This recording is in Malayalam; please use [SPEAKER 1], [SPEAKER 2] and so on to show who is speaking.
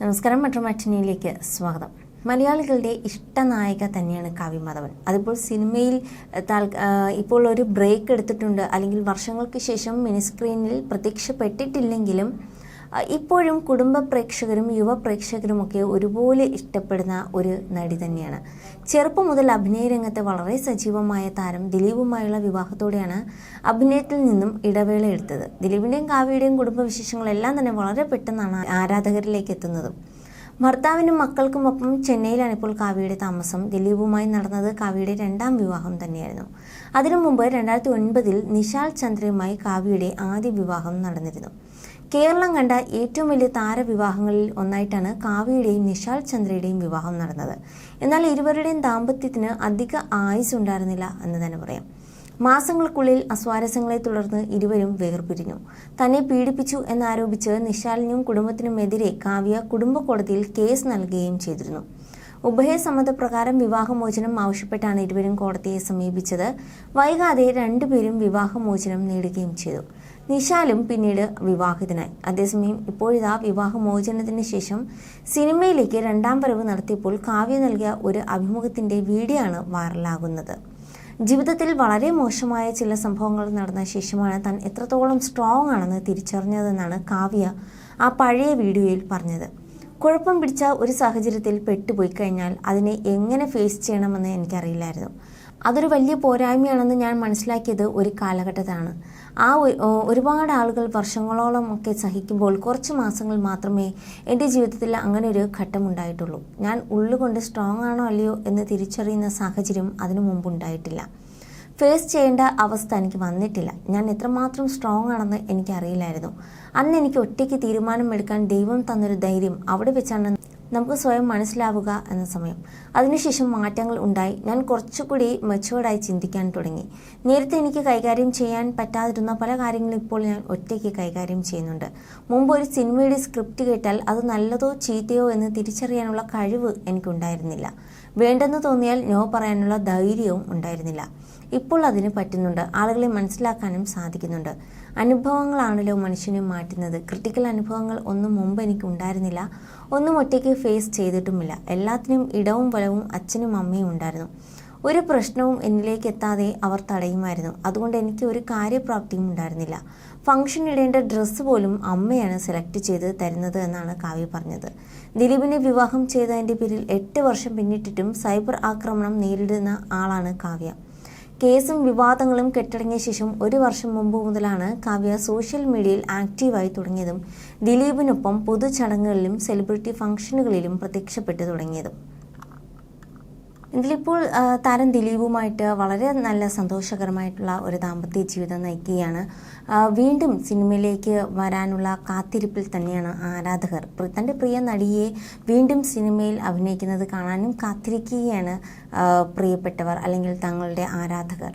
[SPEAKER 1] നമസ്കാരം മെട്രോ മാറ്റിനിയിലേക്ക് സ്വാഗതം. മലയാളികളുടെ ഇഷ്ടനായക തന്നെയാണ് കവി മാധവൻ. അതിപ്പോൾ സിനിമയിൽ ഇപ്പോൾ ഒരു ബ്രേക്ക് എടുത്തിട്ടുണ്ട്. അല്ലെങ്കിൽ വർഷങ്ങൾക്ക് ശേഷം മിനിസ്ക്രീനിൽ പ്രത്യക്ഷപ്പെട്ടിട്ടില്ലെങ്കിലും ഇപ്പോഴും കുടുംബ പ്രേക്ഷകരും യുവ പ്രേക്ഷകരുമൊക്കെ ഒരുപോലെ ഇഷ്ടപ്പെടുന്ന ഒരു നടി തന്നെയാണ്. ചെറുപ്പം മുതൽ അഭിനയ രംഗത്തെ വളരെ സജീവമായ താരം ദിലീപുമായുള്ള വിവാഹത്തോടെയാണ് അഭിനയത്തിൽ നിന്നും ഇടവേള എടുത്തത്. ദിലീപിന്റെയും കാവ്യയുടെയും കുടുംബ വിശേഷങ്ങളെല്ലാം തന്നെ വളരെ പെട്ടെന്നാണ് ആരാധകരിലേക്ക് എത്തുന്നതും. ഭർത്താവിനും മക്കൾക്കുമൊപ്പം ചെന്നൈയിലാണ് ഇപ്പോൾ കാവ്യയുടെ താമസം. ദിലീപുമായി നടന്നത് കാവ്യയുടെ രണ്ടാം വിവാഹം തന്നെയായിരുന്നു. അതിനു മുമ്പ് രണ്ടായിരത്തി ഒൻപതിൽ നിഷാൽ ചന്ദ്രയുമായി കാവ്യയുടെ ആദ്യ വിവാഹം നടന്നിരുന്നു. കേരളം കണ്ട ഏറ്റവും വലിയ താരവിവാഹങ്ങളിൽ ഒന്നായിട്ടാണ് കാവ്യയുടെയും നിഷാൽ ചന്ദ്രയുടെയും വിവാഹം നടന്നത്. എന്നാൽ ഇരുവരുടെയും ദാമ്പത്യത്തിന് അധിക ആയുസ് ഉണ്ടായിരുന്നില്ല എന്ന് തന്നെ പറയാം. മാസങ്ങൾക്കുള്ളിൽ അസ്വാരസ്യങ്ങളെ തുടർന്ന് ഇരുവരും വേർപിരിഞ്ഞു. തന്നെ പീഡിപ്പിച്ചു എന്നാരോപിച്ച് നിശാലിനും കുടുംബത്തിനുമെതിരെ കാവ്യ കുടുംബ കോടതിയിൽ കേസ് നൽകുകയും ചെയ്തിരുന്നു. ഉഭയസമ്മതപ്രകാരം വിവാഹമോചനം ആവശ്യപ്പെട്ടാണ് ഇരുവരും കോടതിയെ സമീപിച്ചത്. വൈകാതെ രണ്ടുപേരും വിവാഹമോചനം നേടുകയും ചെയ്തു. നിശാലും പിന്നീട് വിവാഹിതനായി. അതേസമയം ഇപ്പോഴിതാ വിവാഹമോചനത്തിന് ശേഷം സിനിമയിലേക്ക് രണ്ടാം വരവ് നടത്തിയപ്പോൾ കാവ്യ നൽകിയ ഒരു അഭിമുഖത്തിന്റെ വീഡിയോ ആണ് വൈറലാകുന്നത്. ജീവിതത്തിൽ വളരെ മോശമായ ചില സംഭവങ്ങൾ നടന്ന ശേഷമാണ് താൻ എത്രത്തോളം സ്ട്രോങ് ആണെന്ന് തിരിച്ചറിഞ്ഞതെന്നാണ് കാവ്യ ആ പഴയ വീഡിയോയിൽ പറഞ്ഞത്. കുഴപ്പം പിടിച്ച ഒരു സാഹചര്യത്തിൽ പെട്ടുപോയി കഴിഞ്ഞാൽ അതിനെ എങ്ങനെ ഫേസ് ചെയ്യണമെന്ന് എനിക്കറിയില്ലായിരുന്നു. അതൊരു വലിയ പോരായ്മയാണെന്ന് ഞാൻ മനസ്സിലാക്കിയത് ഒരു കാലഘട്ടത്തിലാണ്. ആ ഒരുപാട് ആളുകൾ വർഷങ്ങളോളം ഒക്കെ സഹിക്കുമ്പോൾ കുറച്ച് മാസങ്ങൾ മാത്രമേ എന്റെ ജീവിതത്തിൽ അങ്ങനെ ഒരു ഘട്ടം ഉണ്ടായിട്ടുള്ളൂ. ഞാൻ ഉള്ളുകൊണ്ട് സ്ട്രോങ് ആണോ അല്ലയോ എന്ന് തിരിച്ചറിയുന്ന സാഹചര്യം അതിനു മുമ്പ് ഉണ്ടായിട്ടില്ല ഫേസ് ചെയ്യേണ്ട അവസ്ഥ എനിക്ക് വന്നിട്ടില്ല. ഞാൻ എത്രമാത്രം സ്ട്രോങ് ആണെന്ന് എനിക്കറിയില്ലായിരുന്നു. അന്ന് എനിക്ക് ഒറ്റയ്ക്ക് തീരുമാനമെടുക്കാൻ ദൈവം തന്നൊരു ധൈര്യം അവിടെ വെച്ചാണ് നമുക്ക് സ്വയം മനസ്സിലാവുക എന്ന സമയം. അതിനുശേഷം മാറ്റങ്ങൾ ഉണ്ടായി. ഞാൻ കുറച്ചുകൂടി മെച്ചുവേർഡായി ചിന്തിക്കാൻ തുടങ്ങി. നേരത്തെ എനിക്ക് കൈകാര്യം ചെയ്യാൻ പറ്റാതിരുന്ന പല കാര്യങ്ങളും ഇപ്പോൾ ഞാൻ ഒറ്റയ്ക്ക് കൈകാര്യം ചെയ്യുന്നുണ്ട്. മുമ്പ് ഒരു സിനിമയുടെ സ്ക്രിപ്റ്റ് കേട്ടാൽ അത് നല്ലതോ ചീത്തയോ എന്ന് തിരിച്ചറിയാനുള്ള കഴിവ് എനിക്കുണ്ടായിരുന്നില്ല. വേണ്ടെന്ന് തോന്നിയാൽ നോ പറയാനുള്ള ധൈര്യവും ഉണ്ടായിരുന്നില്ല. ഇപ്പോൾ അതിന് പറ്റുന്നുണ്ട്. ആളുകളെ മനസ്സിലാക്കാനും സാധിക്കുന്നുണ്ട്. അനുഭവങ്ങളാണല്ലോ മനുഷ്യനെ മാറ്റുന്നത്. ക്രിട്ടിക്കൽ അനുഭവങ്ങൾ ഒന്നും മുമ്പ് എനിക്ക് ഉണ്ടായിരുന്നില്ല. ഒന്നും ഒറ്റയ്ക്ക് ഫേസ് ചെയ്തിട്ടുമില്ല. എല്ലാത്തിനും ഇടവും വലവും അച്ഛനും അമ്മയും ഉണ്ടായിരുന്നു. ഒരു പ്രശ്നവും എന്നിലേക്ക് എത്താതെ അവർ തടയുമായിരുന്നു. അതുകൊണ്ട് എനിക്ക് ഒരു കാര്യപ്രാപ്തിയും ഉണ്ടായിരുന്നില്ല. ഫംഗ്ഷൻ ഇടേണ്ട ഡ്രസ്സ് പോലും അമ്മയാണ് സെലക്ട് ചെയ്ത് തരുന്നത് എന്നാണ് കാവ്യ പറഞ്ഞത്. ദിലീപിനെ വിവാഹം ചെയ്തതിന്റെ പേരിൽ എട്ട് വർഷം പിന്നിട്ടിട്ടും സൈബർ ആക്രമണം നേരിടുന്ന ആളാണ് കാവ്യ. കേസും വിവാദങ്ങളും കെട്ടടങ്ങിയ ശേഷം ഒരു വർഷം മുമ്പ് മുതലാണ് കാവ്യ സോഷ്യൽ മീഡിയയിൽ ആക്റ്റീവായി തുടങ്ങിയതും ദിലീപിനൊപ്പം പൊതുചടങ്ങുകളിലും സെലിബ്രിറ്റി ഫംഗ്ഷനുകളിലും പ്രത്യക്ഷപ്പെട്ടു തുടങ്ങിയതും. ഇതിലിപ്പോൾ താരം ദിലീപുമായിട്ട് വളരെ നല്ല സന്തോഷകരമായിട്ടുള്ള ഒരു ദാമ്പത്യ ജീവിതം നയിക്കുകയാണ്. വീണ്ടും സിനിമയിലേക്ക് വരാനുള്ള കാത്തിരിപ്പിൽ തന്നെയാണ് ആരാധകർ. തന്റെ പ്രിയ നടിയെ വീണ്ടും സിനിമയിൽ അഭിനയിക്കുന്നത് കാണാനും കാത്തിരിക്കുകയാണ് പ്രിയപ്പെട്ടവർ അല്ലെങ്കിൽ തങ്ങളുടെ ആരാധകർ.